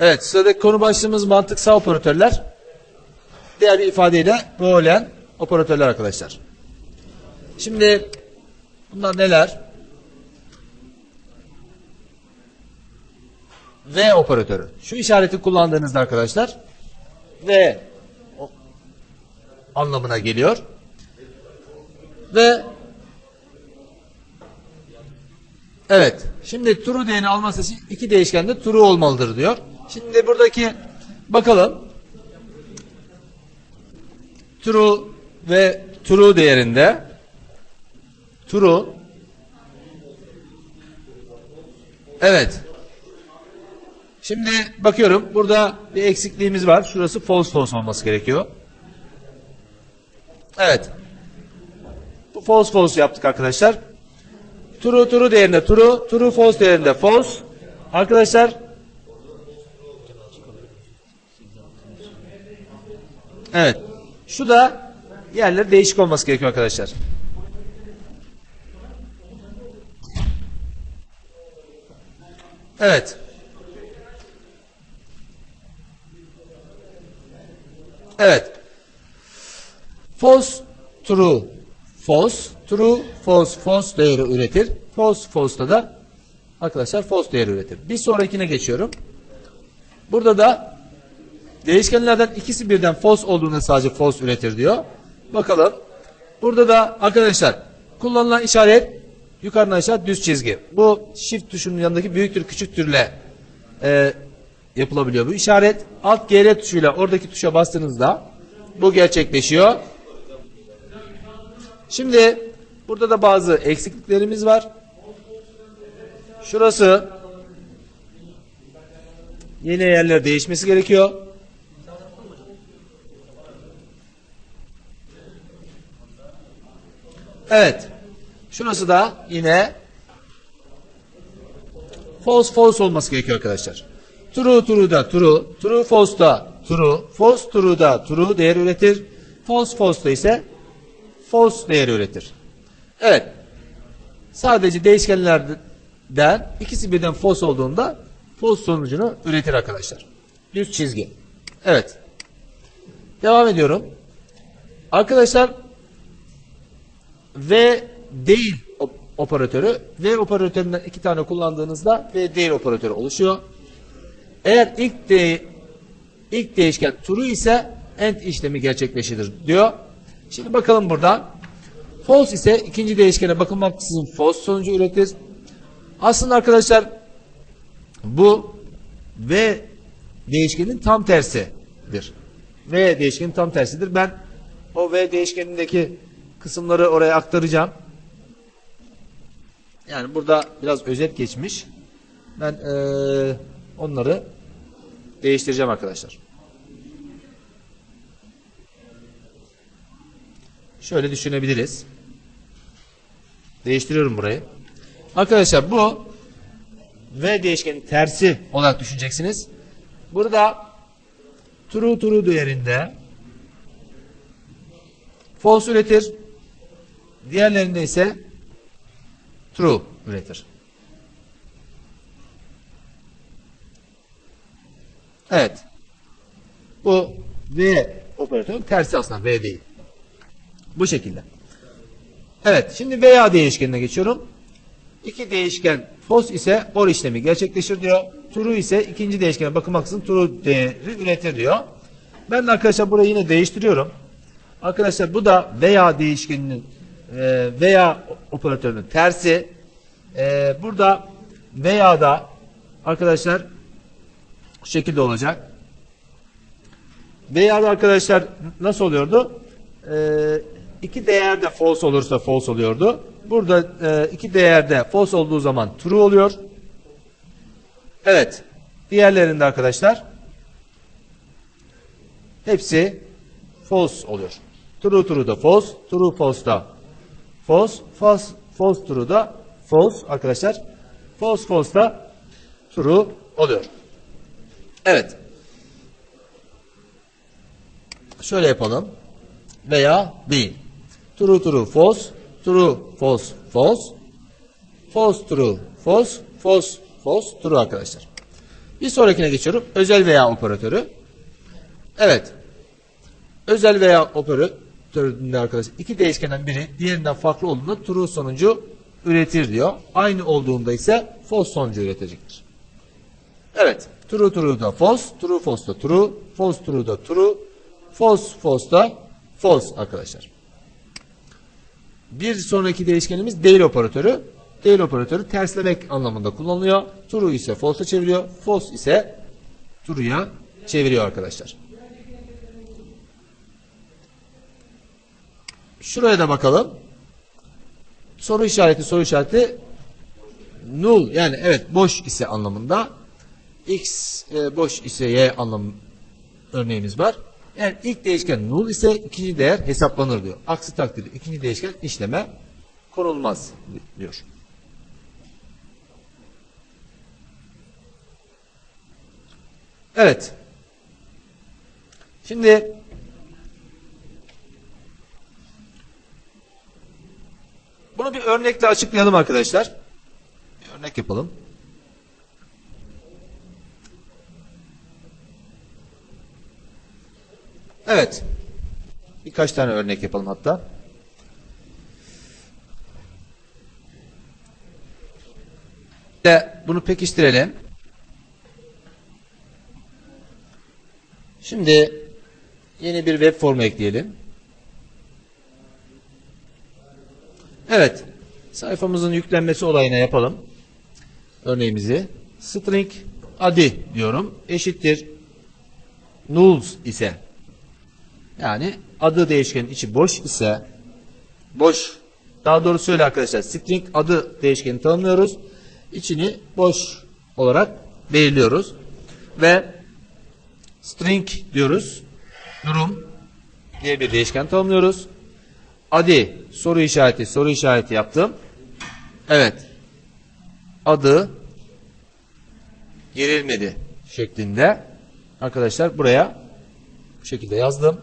Evet sıradaki konu başlığımız mantıksal operatörler. Diğer bir ifadeyle boolean operatörler arkadaşlar. Şimdi bunlar neler? V operatörü. Şu işareti kullandığınızda arkadaşlar V anlamına geliyor. Ve Evet. Şimdi true değerini alması için iki değişkende true olmalıdır diyor. Şimdi buradaki bakalım. True ve true değerinde true Evet. Şimdi bakıyorum burada bir eksikliğimiz var. Şurası false false olması gerekiyor. Evet. Bu false false yaptık arkadaşlar. True true değerinde true, true false değerinde false. Arkadaşlar Evet. Şu da yerleri değişik olması gerekiyor arkadaşlar. Evet. Evet. False, true, false, true, false, false değeri üretir. False, false'da da arkadaşlar false değeri üretir. Bir sonrakine geçiyorum. Burada da değişkenlerden ikisi birden false olduğunda sadece false üretir diyor. Bakalım. Burada da arkadaşlar kullanılan işaret yukarıdan aşağı düz çizgi. Bu shift tuşunun yanındaki büyüktür küçüktürle e, yapılabiliyor bu işaret. Alt GR tuşuyla oradaki tuşa bastığınızda bu gerçekleşiyor. Şimdi burada da bazı eksikliklerimiz var. Şurası yeni yerler değişmesi gerekiyor. Evet. Şurası da yine false false olması gerekiyor arkadaşlar. True true da true, true false da true, false true da true değer üretir. False false da ise false değeri üretir. Evet. Sadece değişkenlerden ikisi birden false olduğunda false sonucunu üretir arkadaşlar. Düz çizgi. Evet. Devam ediyorum. Arkadaşlar ve değil op- operatörü ve operatöründen iki tane kullandığınızda ve değil operatörü oluşuyor. Eğer ilk de ilk değişken true ise end işlemi gerçekleşir diyor. Şimdi bakalım buradan. False ise ikinci değişkene bakılmaksızın false sonucu üretir. Aslında arkadaşlar bu ve değişkenin tam tersidir. V değişkenin tam tersidir. Ben o V değişkenindeki kısımları oraya aktaracağım. Yani burada biraz özet geçmiş. Ben eee, onları değiştireceğim arkadaşlar. Şöyle düşünebiliriz. Değiştiriyorum burayı. Arkadaşlar bu V değişkenin tersi olarak düşüneceksiniz. Burada true true değerinde false üretir. Diğerlerinde ise true üretir. Evet. Bu V operatörün tersi aslında V değil. Bu şekilde. Evet. Şimdi veya değişkenine geçiyorum. İki değişken false ise or işlemi gerçekleşir diyor. True ise ikinci değişkene bakılmaksızın true değeri üretir diyor. Ben de arkadaşlar burayı yine değiştiriyorum. Arkadaşlar bu da veya değişkeninin e, veya operatörünün tersi. E, burada veya da arkadaşlar bu şekilde olacak. Veya da arkadaşlar nasıl oluyordu? E, iki değerde false olursa false oluyordu. Burada iki değerde false olduğu zaman true oluyor. Evet. Diğerlerinde arkadaşlar hepsi false oluyor. True true da false, true false da false, false false true da false arkadaşlar. False false da true oluyor. Evet. Şöyle yapalım. Veya değil. True true false, true false false, false true false, false false true arkadaşlar. Bir sonrakine geçiyorum. Özel veya operatörü. Evet. Özel veya operatöründe arkadaşlar iki değişkenden biri diğerinden farklı olduğunda true sonucu üretir diyor. Aynı olduğunda ise false sonucu üretecektir. Evet. True true da false, true false da true, false true da true, false false da false arkadaşlar. Bir sonraki değişkenimiz değil operatörü. Değil operatörü terslemek anlamında kullanılıyor. True ise false'a çeviriyor. False ise true'ya çeviriyor arkadaşlar. Şuraya da bakalım. Soru işareti soru işareti null yani evet boş ise anlamında x e, boş ise y anlam örneğimiz var. Yani ilk değişken null ise ikinci değer hesaplanır diyor. Aksi takdirde ikinci değişken işleme konulmaz diyor. Evet. Şimdi bunu bir örnekle açıklayalım arkadaşlar. Bir örnek yapalım. Evet. Birkaç tane örnek yapalım hatta. De bunu pekiştirelim. Şimdi yeni bir web formu ekleyelim. Evet. Sayfamızın yüklenmesi olayına yapalım. Örneğimizi. String adi diyorum. Eşittir nulls ise yani adı değişkenin içi boş ise boş daha doğru söyle arkadaşlar string adı değişkeni tanımlıyoruz. İçini boş olarak belirliyoruz. Ve string diyoruz. Durum diye bir değişken tanımlıyoruz. Adi soru işareti soru işareti yaptım. Evet. Adı girilmedi şeklinde arkadaşlar buraya bu şekilde yazdım.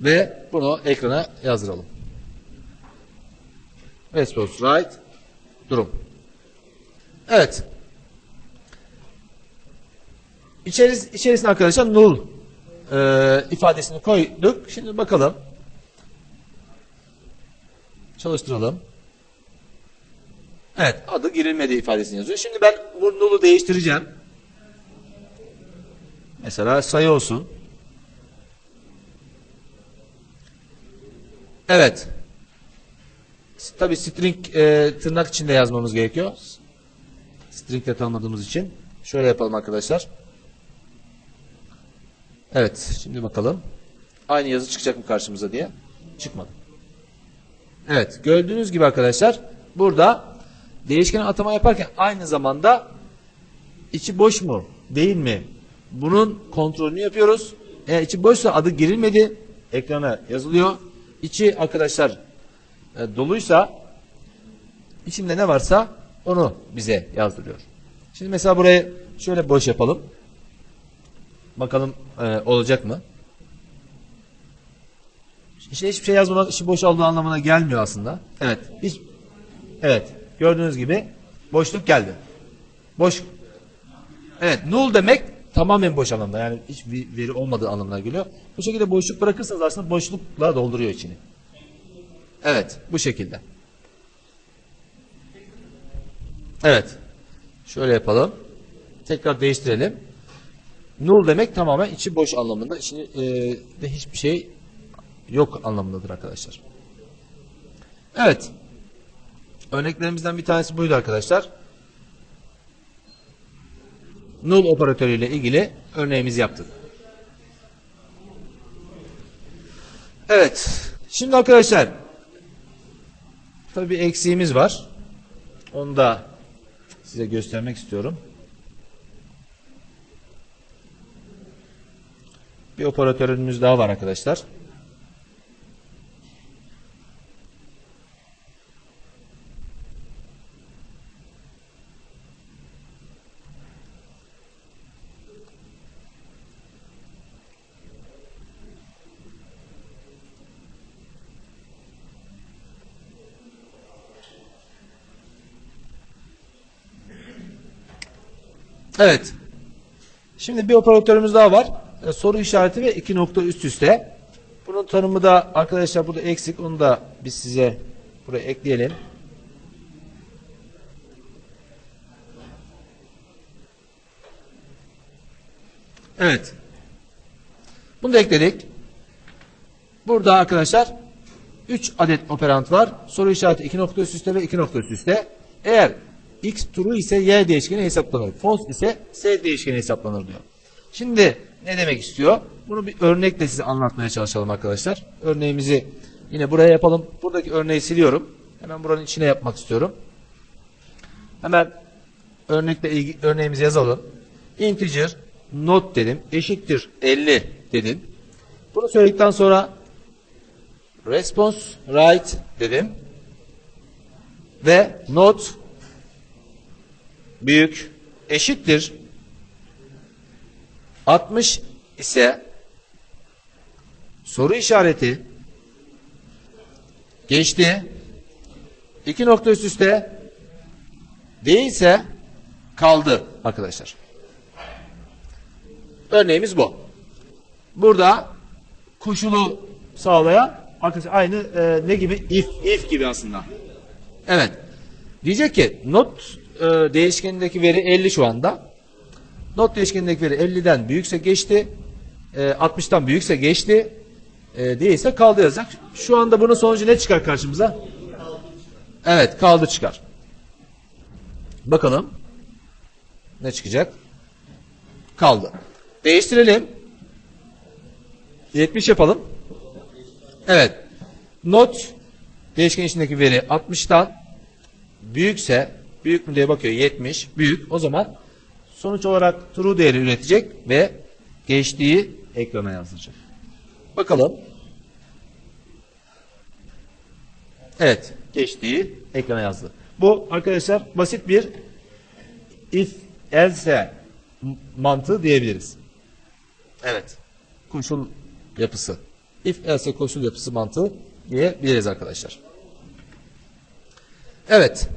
Ve bunu ekrana yazdıralım. Response right durum. Evet. İçeris içerisine arkadaşlar null e, ifadesini koyduk. Şimdi bakalım. Çalıştıralım. Evet. Adı girilmedi ifadesini yazıyor. Şimdi ben bu değiştireceğim. Mesela sayı olsun. Evet. Tabi string e, tırnak içinde yazmamız gerekiyor. String de tanımadığımız için. Şöyle yapalım arkadaşlar. Evet. Şimdi bakalım. Aynı yazı çıkacak mı karşımıza diye. Çıkmadı. Evet. Gördüğünüz gibi arkadaşlar burada değişken atama yaparken aynı zamanda içi boş mu? Değil mi? Bunun kontrolünü yapıyoruz. Eğer içi boşsa adı girilmedi. Ekrana yazılıyor. İçi arkadaşlar e, doluysa içinde ne varsa onu bize yazdırıyor. Şimdi mesela burayı şöyle boş yapalım. Bakalım e, olacak mı? İşte hiçbir şey yazmamak işi boş olduğu anlamına gelmiyor aslında. Evet. Hiç, evet. Gördüğünüz gibi boşluk geldi. Boş. Evet. Null demek tamamen boş anlamda. Yani hiç veri olmadığı anlamına geliyor. Bu şekilde boşluk bırakırsanız aslında boşlukla dolduruyor içini. Evet. Bu şekilde. Evet. Şöyle yapalım. Tekrar değiştirelim. Null demek tamamen içi boş anlamında. İçinde e, de hiçbir şey yok anlamındadır arkadaşlar. Evet. Örneklerimizden bir tanesi buydu arkadaşlar. Null operatörüyle ilgili örneğimizi yaptık. Evet. Şimdi arkadaşlar tabi bir eksiğimiz var. Onu da size göstermek istiyorum. Bir operatörümüz daha var arkadaşlar. Evet. Şimdi bir operatörümüz daha var. E, soru işareti ve iki nokta üst üste. Bunun tanımı da arkadaşlar burada eksik. Onu da biz size buraya ekleyelim. Evet. Bunu da ekledik. Burada arkadaşlar 3 adet operant var. Soru işareti 2 nokta üst üste ve 2 nokta üst üste. Eğer x true ise y değişkeni hesaplanır. False ise s değişkeni hesaplanır diyor. Şimdi ne demek istiyor? Bunu bir örnekle size anlatmaya çalışalım arkadaşlar. Örneğimizi yine buraya yapalım. Buradaki örneği siliyorum. Hemen buranın içine yapmak istiyorum. Hemen örnekle ilgili örneğimizi yazalım. Integer not dedim. Eşittir 50 dedim. Bunu söyledikten sonra response right dedim. Ve not büyük eşittir 60 ise soru işareti geçti. İki nokta üst üste değilse kaldı arkadaşlar. Örneğimiz bu. Burada koşulu sağlayan arkadaşlar aynı e, ne gibi if if gibi aslında. Evet. Diyecek ki not e, değişkenindeki veri 50 şu anda. Not değişkenindeki veri 50'den büyükse geçti. E, 60'tan büyükse geçti. E, değilse kaldı yazacak. Şu anda bunun sonucu ne çıkar karşımıza? Evet kaldı çıkar. Bakalım. Ne çıkacak? Kaldı. Değiştirelim. 70 yapalım. Evet. Not değişken içindeki veri 60'tan büyükse büyük mü diye bakıyor 70 büyük o zaman sonuç olarak true değeri üretecek ve geçtiği ekrana yazacak. Bakalım. Evet geçtiği ekrana yazdı. Bu arkadaşlar basit bir if else mantığı diyebiliriz. Evet. Koşul yapısı. If else koşul yapısı mantığı diyebiliriz arkadaşlar. Evet.